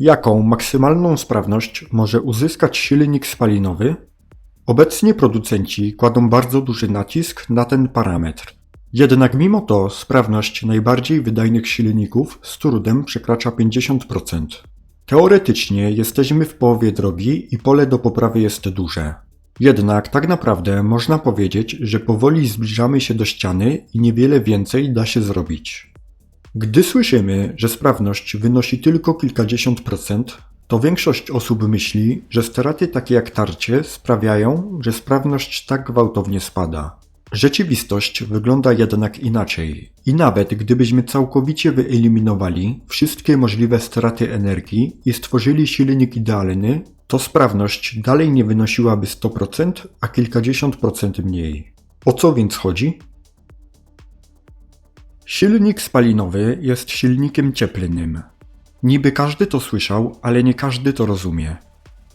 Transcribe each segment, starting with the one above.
Jaką maksymalną sprawność może uzyskać silnik spalinowy? Obecnie producenci kładą bardzo duży nacisk na ten parametr. Jednak mimo to sprawność najbardziej wydajnych silników z trudem przekracza 50%. Teoretycznie jesteśmy w połowie drogi i pole do poprawy jest duże. Jednak tak naprawdę można powiedzieć, że powoli zbliżamy się do ściany i niewiele więcej da się zrobić. Gdy słyszymy, że sprawność wynosi tylko kilkadziesiąt procent, to większość osób myśli, że straty takie jak tarcie sprawiają, że sprawność tak gwałtownie spada. Rzeczywistość wygląda jednak inaczej i nawet gdybyśmy całkowicie wyeliminowali wszystkie możliwe straty energii i stworzyli silnik idealny, to sprawność dalej nie wynosiłaby 100%, a kilkadziesiąt procent mniej. O co więc chodzi? Silnik spalinowy jest silnikiem cieplnym. Niby każdy to słyszał, ale nie każdy to rozumie.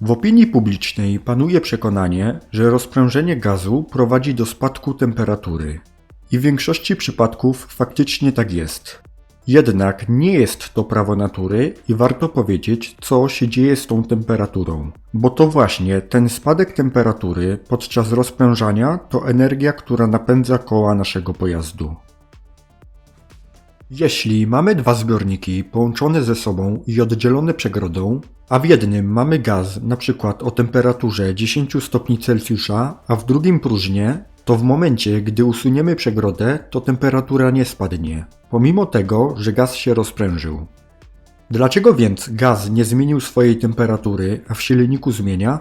W opinii publicznej panuje przekonanie, że rozprężenie gazu prowadzi do spadku temperatury. I w większości przypadków faktycznie tak jest. Jednak nie jest to prawo natury i warto powiedzieć, co się dzieje z tą temperaturą. Bo to właśnie ten spadek temperatury podczas rozprężania to energia, która napędza koła naszego pojazdu. Jeśli mamy dwa zbiorniki połączone ze sobą i oddzielone przegrodą, a w jednym mamy gaz np. o temperaturze 10 stopni Celsjusza, a w drugim próżnię, to w momencie, gdy usuniemy przegrodę, to temperatura nie spadnie, pomimo tego, że gaz się rozprężył. Dlaczego więc gaz nie zmienił swojej temperatury, a w silniku zmienia?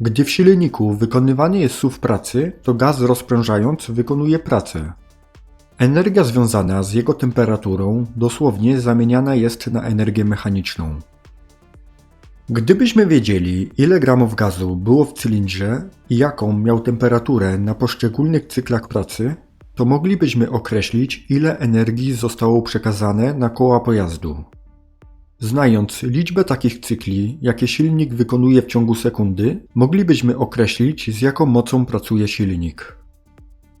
Gdy w silniku wykonywany jest SUW pracy, to gaz rozprężając wykonuje pracę. Energia związana z jego temperaturą dosłownie zamieniana jest na energię mechaniczną. Gdybyśmy wiedzieli, ile gramów gazu było w cylindrze i jaką miał temperaturę na poszczególnych cyklach pracy, to moglibyśmy określić, ile energii zostało przekazane na koła pojazdu. Znając liczbę takich cykli, jakie silnik wykonuje w ciągu sekundy, moglibyśmy określić, z jaką mocą pracuje silnik.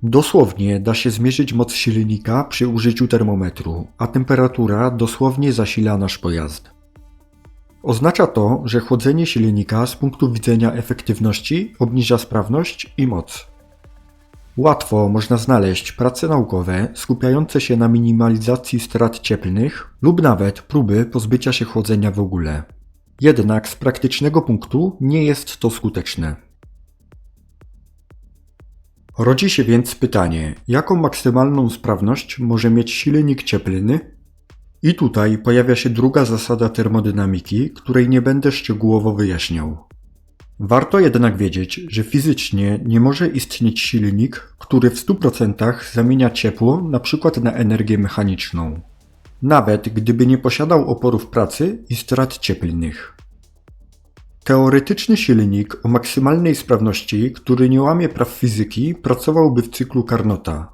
Dosłownie da się zmierzyć moc silnika przy użyciu termometru, a temperatura dosłownie zasila nasz pojazd. Oznacza to, że chłodzenie silnika z punktu widzenia efektywności obniża sprawność i moc. Łatwo można znaleźć prace naukowe skupiające się na minimalizacji strat cieplnych lub nawet próby pozbycia się chłodzenia w ogóle. Jednak z praktycznego punktu nie jest to skuteczne. Rodzi się więc pytanie, jaką maksymalną sprawność może mieć silnik cieplny? I tutaj pojawia się druga zasada termodynamiki, której nie będę szczegółowo wyjaśniał. Warto jednak wiedzieć, że fizycznie nie może istnieć silnik, który w 100% zamienia ciepło np. na energię mechaniczną. Nawet gdyby nie posiadał oporów pracy i strat cieplnych. Teoretyczny silnik o maksymalnej sprawności, który nie łamie praw fizyki, pracowałby w cyklu Carnota.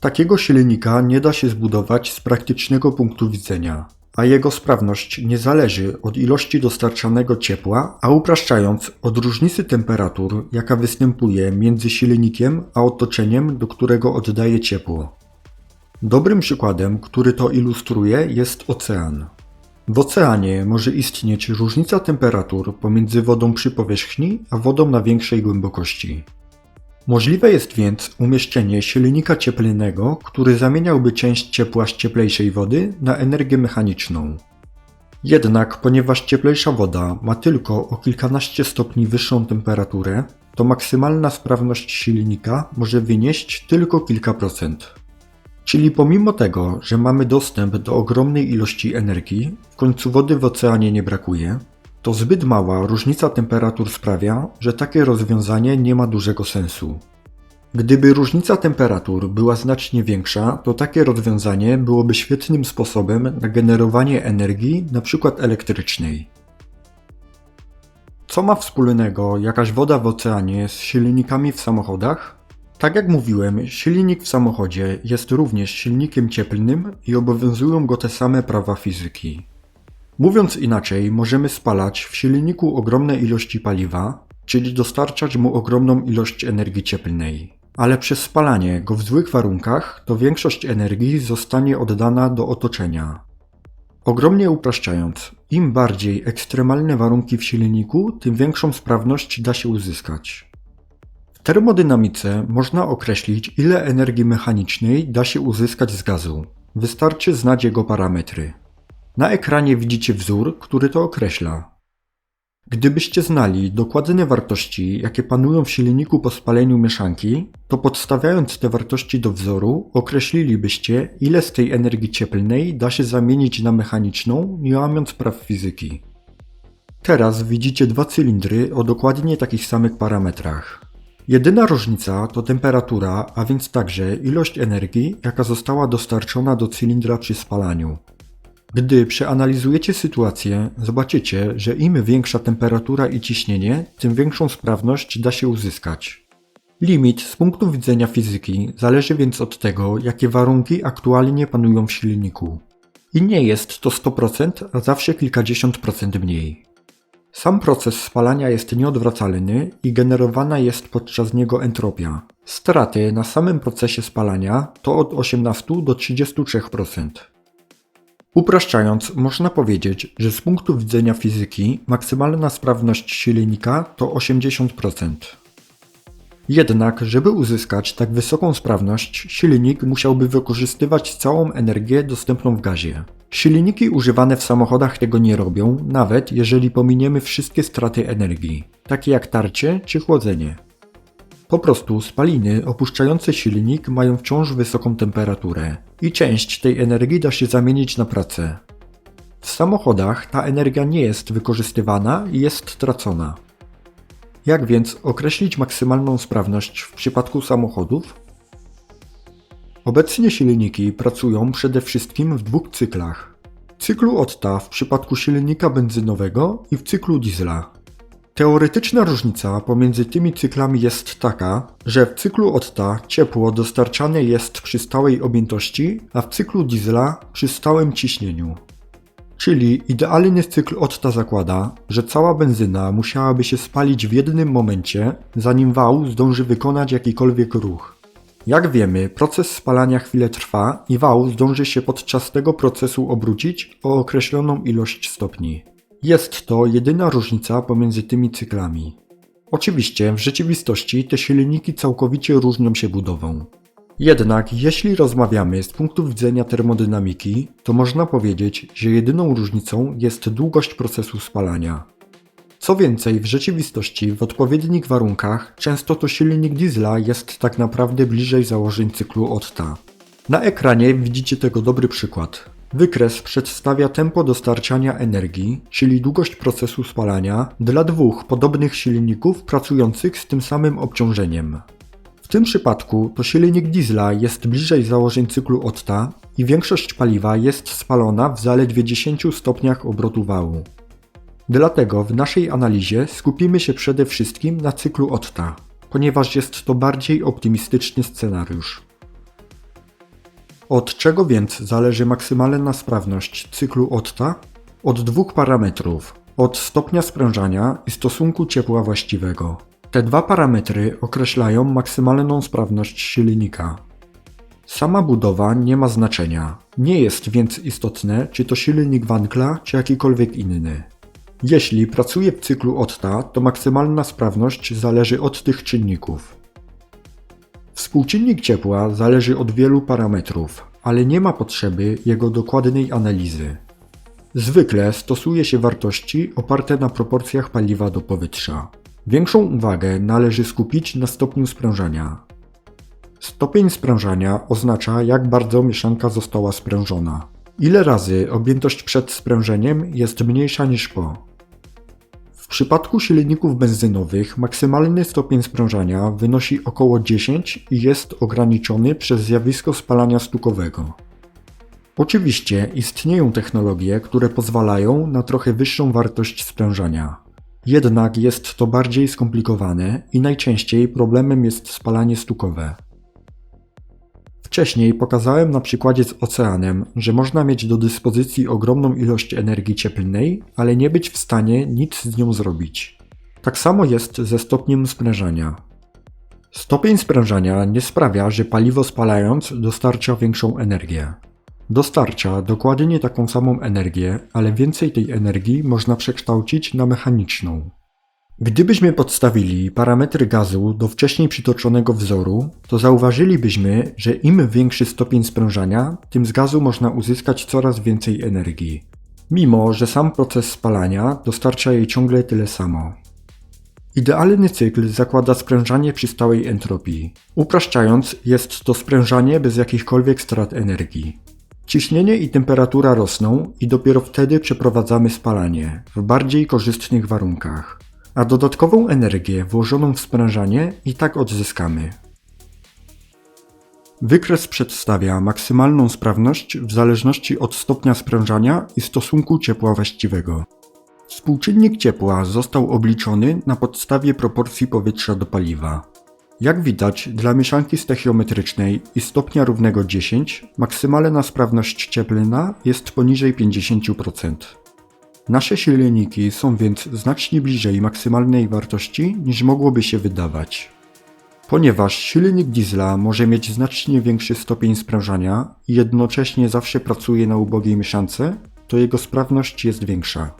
Takiego silnika nie da się zbudować z praktycznego punktu widzenia, a jego sprawność nie zależy od ilości dostarczanego ciepła, a upraszczając od różnicy temperatur, jaka występuje między silnikiem a otoczeniem, do którego oddaje ciepło. Dobrym przykładem, który to ilustruje, jest ocean. W oceanie może istnieć różnica temperatur pomiędzy wodą przy powierzchni a wodą na większej głębokości. Możliwe jest więc umieszczenie silnika cieplnego, który zamieniałby część ciepła z cieplejszej wody na energię mechaniczną. Jednak ponieważ cieplejsza woda ma tylko o kilkanaście stopni wyższą temperaturę, to maksymalna sprawność silnika może wynieść tylko kilka procent. Czyli pomimo tego, że mamy dostęp do ogromnej ilości energii, w końcu wody w oceanie nie brakuje, to zbyt mała różnica temperatur sprawia, że takie rozwiązanie nie ma dużego sensu. Gdyby różnica temperatur była znacznie większa, to takie rozwiązanie byłoby świetnym sposobem na generowanie energii, np. elektrycznej. Co ma wspólnego jakaś woda w oceanie z silnikami w samochodach? Tak jak mówiłem, silnik w samochodzie jest również silnikiem cieplnym i obowiązują go te same prawa fizyki. Mówiąc inaczej, możemy spalać w silniku ogromne ilości paliwa, czyli dostarczać mu ogromną ilość energii cieplnej. Ale przez spalanie go w złych warunkach, to większość energii zostanie oddana do otoczenia. Ogromnie upraszczając, im bardziej ekstremalne warunki w silniku, tym większą sprawność da się uzyskać. Termodynamice można określić, ile energii mechanicznej da się uzyskać z gazu. Wystarczy znać jego parametry. Na ekranie widzicie wzór, który to określa. Gdybyście znali dokładne wartości, jakie panują w silniku po spaleniu mieszanki, to podstawiając te wartości do wzoru, określilibyście, ile z tej energii cieplnej da się zamienić na mechaniczną, nie łamiąc praw fizyki. Teraz widzicie dwa cylindry o dokładnie takich samych parametrach. Jedyna różnica to temperatura, a więc także ilość energii, jaka została dostarczona do cylindra przy spalaniu. Gdy przeanalizujecie sytuację, zobaczycie, że im większa temperatura i ciśnienie, tym większą sprawność da się uzyskać. Limit z punktu widzenia fizyki zależy więc od tego, jakie warunki aktualnie panują w silniku. I nie jest to 100%, a zawsze kilkadziesiąt procent mniej. Sam proces spalania jest nieodwracalny i generowana jest podczas niego entropia. Straty na samym procesie spalania to od 18 do 33%. Upraszczając, można powiedzieć, że z punktu widzenia fizyki maksymalna sprawność silnika to 80%. Jednak, żeby uzyskać tak wysoką sprawność, silnik musiałby wykorzystywać całą energię dostępną w gazie. Silniki używane w samochodach tego nie robią, nawet jeżeli pominiemy wszystkie straty energii, takie jak tarcie czy chłodzenie. Po prostu spaliny opuszczające silnik mają wciąż wysoką temperaturę i część tej energii da się zamienić na pracę. W samochodach ta energia nie jest wykorzystywana i jest tracona. Jak więc określić maksymalną sprawność w przypadku samochodów? Obecnie silniki pracują przede wszystkim w dwóch cyklach. Cyklu Otta w przypadku silnika benzynowego i w cyklu diesla. Teoretyczna różnica pomiędzy tymi cyklami jest taka, że w cyklu Otta ciepło dostarczane jest przy stałej objętości, a w cyklu diesla przy stałym ciśnieniu. Czyli idealny cykl Otta zakłada, że cała benzyna musiałaby się spalić w jednym momencie, zanim wał zdąży wykonać jakikolwiek ruch. Jak wiemy, proces spalania chwilę trwa i wał zdąży się podczas tego procesu obrócić o określoną ilość stopni. Jest to jedyna różnica pomiędzy tymi cyklami. Oczywiście w rzeczywistości te silniki całkowicie różnią się budową. Jednak jeśli rozmawiamy z punktu widzenia termodynamiki, to można powiedzieć, że jedyną różnicą jest długość procesu spalania. Co więcej, w rzeczywistości w odpowiednich warunkach często to silnik diesla jest tak naprawdę bliżej założeń cyklu Otta. Na ekranie widzicie tego dobry przykład. Wykres przedstawia tempo dostarczania energii, czyli długość procesu spalania, dla dwóch podobnych silników pracujących z tym samym obciążeniem. W tym przypadku to silnik diesla jest bliżej założeń cyklu Otta i większość paliwa jest spalona w zaledwie 10 stopniach obrotu wału. Dlatego w naszej analizie skupimy się przede wszystkim na cyklu Otta, ponieważ jest to bardziej optymistyczny scenariusz. Od czego więc zależy maksymalna sprawność cyklu Otta? Od dwóch parametrów: od stopnia sprężania i stosunku ciepła właściwego. Te dwa parametry określają maksymalną sprawność silnika. Sama budowa nie ma znaczenia. Nie jest więc istotne, czy to silnik Wankla, czy jakikolwiek inny. Jeśli pracuje w cyklu Otta, to maksymalna sprawność zależy od tych czynników. Współczynnik ciepła zależy od wielu parametrów, ale nie ma potrzeby jego dokładnej analizy. Zwykle stosuje się wartości oparte na proporcjach paliwa do powietrza. Większą uwagę należy skupić na stopniu sprężania. Stopień sprężania oznacza, jak bardzo mieszanka została sprężona. Ile razy objętość przed sprężeniem jest mniejsza niż po. W przypadku silników benzynowych maksymalny stopień sprężania wynosi około 10 i jest ograniczony przez zjawisko spalania stukowego. Oczywiście istnieją technologie, które pozwalają na trochę wyższą wartość sprężania. Jednak jest to bardziej skomplikowane i najczęściej problemem jest spalanie stukowe. Wcześniej pokazałem na przykładzie z oceanem, że można mieć do dyspozycji ogromną ilość energii cieplnej, ale nie być w stanie nic z nią zrobić. Tak samo jest ze stopniem sprężania. Stopień sprężania nie sprawia, że paliwo spalając dostarcza większą energię. Dostarcza dokładnie taką samą energię, ale więcej tej energii można przekształcić na mechaniczną. Gdybyśmy podstawili parametry gazu do wcześniej przytoczonego wzoru, to zauważylibyśmy, że im większy stopień sprężania, tym z gazu można uzyskać coraz więcej energii. Mimo, że sam proces spalania dostarcza jej ciągle tyle samo. Idealny cykl zakłada sprężanie przy stałej entropii. Upraszczając, jest to sprężanie bez jakichkolwiek strat energii. Ciśnienie i temperatura rosną i dopiero wtedy przeprowadzamy spalanie w bardziej korzystnych warunkach. A dodatkową energię włożoną w sprężanie i tak odzyskamy. Wykres przedstawia maksymalną sprawność w zależności od stopnia sprężania i stosunku ciepła właściwego. Współczynnik ciepła został obliczony na podstawie proporcji powietrza do paliwa. Jak widać, dla mieszanki stechiometrycznej i stopnia równego 10 maksymalna sprawność cieplna jest poniżej 50%. Nasze silniki są więc znacznie bliżej maksymalnej wartości niż mogłoby się wydawać. Ponieważ silnik diesla może mieć znacznie większy stopień sprężania i jednocześnie zawsze pracuje na ubogiej mieszance, to jego sprawność jest większa.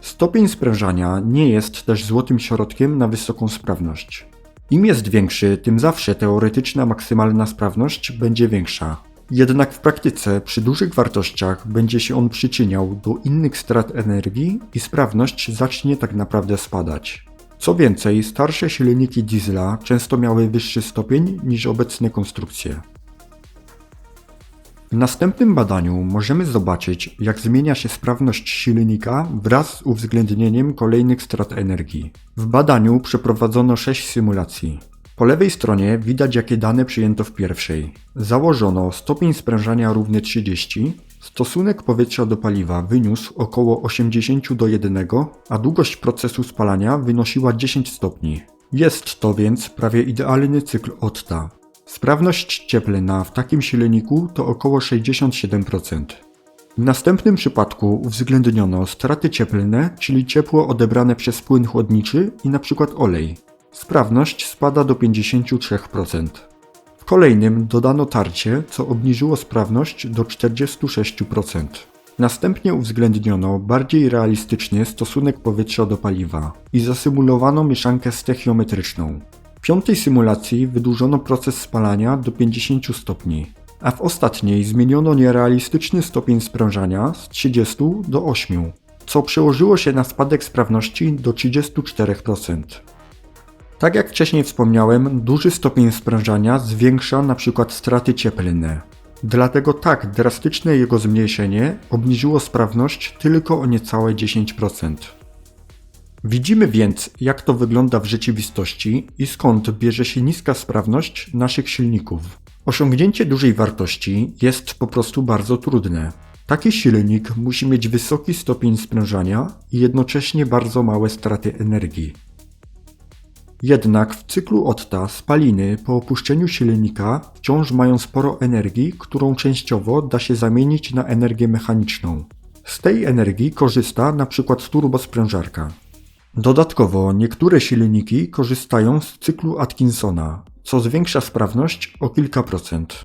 Stopień sprężania nie jest też złotym środkiem na wysoką sprawność. Im jest większy, tym zawsze teoretyczna maksymalna sprawność będzie większa. Jednak w praktyce przy dużych wartościach będzie się on przyczyniał do innych strat energii i sprawność zacznie tak naprawdę spadać. Co więcej, starsze silniki diesla często miały wyższy stopień niż obecne konstrukcje. W następnym badaniu możemy zobaczyć, jak zmienia się sprawność silnika wraz z uwzględnieniem kolejnych strat energii. W badaniu przeprowadzono 6 symulacji. Po lewej stronie widać jakie dane przyjęto w pierwszej. Założono stopień sprężania równy 30, stosunek powietrza do paliwa wyniósł około 80 do 1, a długość procesu spalania wynosiła 10 stopni. Jest to więc prawie idealny cykl Otta. Sprawność cieplna w takim silniku to około 67%. W następnym przypadku uwzględniono straty cieplne, czyli ciepło odebrane przez płyn chłodniczy i np. olej. Sprawność spada do 53%. W kolejnym dodano tarcie, co obniżyło sprawność do 46%. Następnie uwzględniono bardziej realistyczny stosunek powietrza do paliwa i zasymulowano mieszankę stechiometryczną. Piątej symulacji wydłużono proces spalania do 50 stopni, a w ostatniej zmieniono nierealistyczny stopień sprężania z 30 do 8, co przełożyło się na spadek sprawności do 34%. Tak jak wcześniej wspomniałem, duży stopień sprężania zwiększa np. straty cieplne. Dlatego tak drastyczne jego zmniejszenie obniżyło sprawność tylko o niecałe 10%. Widzimy więc, jak to wygląda w rzeczywistości i skąd bierze się niska sprawność naszych silników. Osiągnięcie dużej wartości jest po prostu bardzo trudne. Taki silnik musi mieć wysoki stopień sprężania i jednocześnie bardzo małe straty energii. Jednak w cyklu Otta spaliny po opuszczeniu silnika wciąż mają sporo energii, którą częściowo da się zamienić na energię mechaniczną. Z tej energii korzysta np. turbosprężarka. Dodatkowo niektóre silniki korzystają z cyklu Atkinsona, co zwiększa sprawność o kilka procent.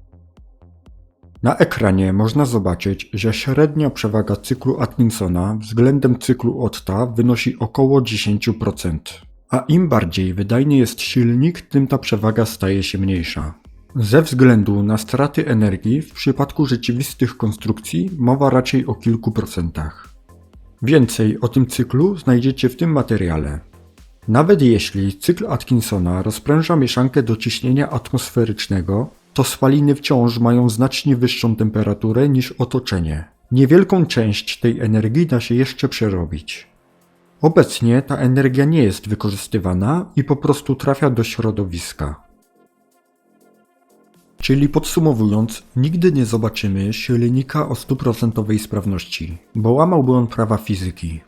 Na ekranie można zobaczyć, że średnia przewaga cyklu Atkinsona względem cyklu Otta wynosi około 10%. A im bardziej wydajny jest silnik, tym ta przewaga staje się mniejsza. Ze względu na straty energii w przypadku rzeczywistych konstrukcji mowa raczej o kilku procentach. Więcej o tym cyklu znajdziecie w tym materiale. Nawet jeśli cykl Atkinsona rozpręża mieszankę do ciśnienia atmosferycznego, to spaliny wciąż mają znacznie wyższą temperaturę niż otoczenie. Niewielką część tej energii da się jeszcze przerobić. Obecnie ta energia nie jest wykorzystywana i po prostu trafia do środowiska. Czyli podsumowując, nigdy nie zobaczymy silnika o 100% sprawności, bo łamałby on prawa fizyki.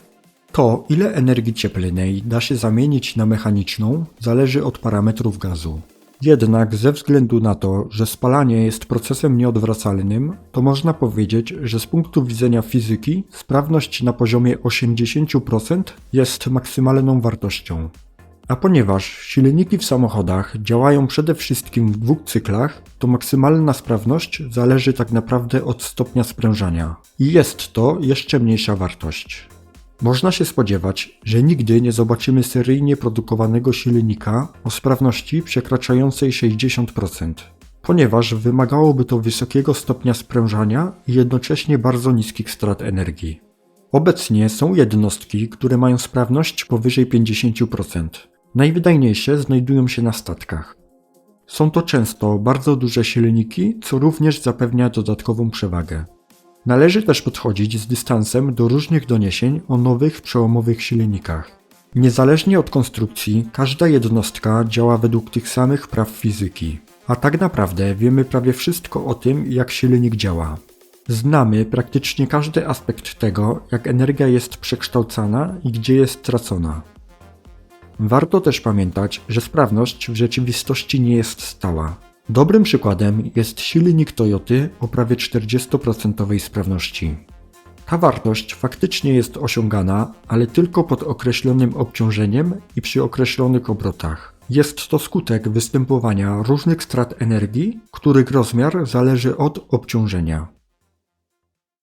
To, ile energii cieplnej da się zamienić na mechaniczną, zależy od parametrów gazu. Jednak ze względu na to, że spalanie jest procesem nieodwracalnym, to można powiedzieć, że z punktu widzenia fizyki sprawność na poziomie 80% jest maksymalną wartością. A ponieważ silniki w samochodach działają przede wszystkim w dwóch cyklach, to maksymalna sprawność zależy tak naprawdę od stopnia sprężania. I jest to jeszcze mniejsza wartość. Można się spodziewać, że nigdy nie zobaczymy seryjnie produkowanego silnika o sprawności przekraczającej 60%, ponieważ wymagałoby to wysokiego stopnia sprężania i jednocześnie bardzo niskich strat energii. Obecnie są jednostki, które mają sprawność powyżej 50%. Najwydajniejsze znajdują się na statkach. Są to często bardzo duże silniki, co również zapewnia dodatkową przewagę. Należy też podchodzić z dystansem do różnych doniesień o nowych, przełomowych silnikach. Niezależnie od konstrukcji, każda jednostka działa według tych samych praw fizyki. A tak naprawdę wiemy prawie wszystko o tym, jak silnik działa. Znamy praktycznie każdy aspekt tego, jak energia jest przekształcana i gdzie jest tracona. Warto też pamiętać, że sprawność w rzeczywistości nie jest stała. Dobrym przykładem jest silnik Toyoty o prawie 40% sprawności. Ta wartość faktycznie jest osiągana, ale tylko pod określonym obciążeniem i przy określonych obrotach. Jest to skutek występowania różnych strat energii, których rozmiar zależy od obciążenia.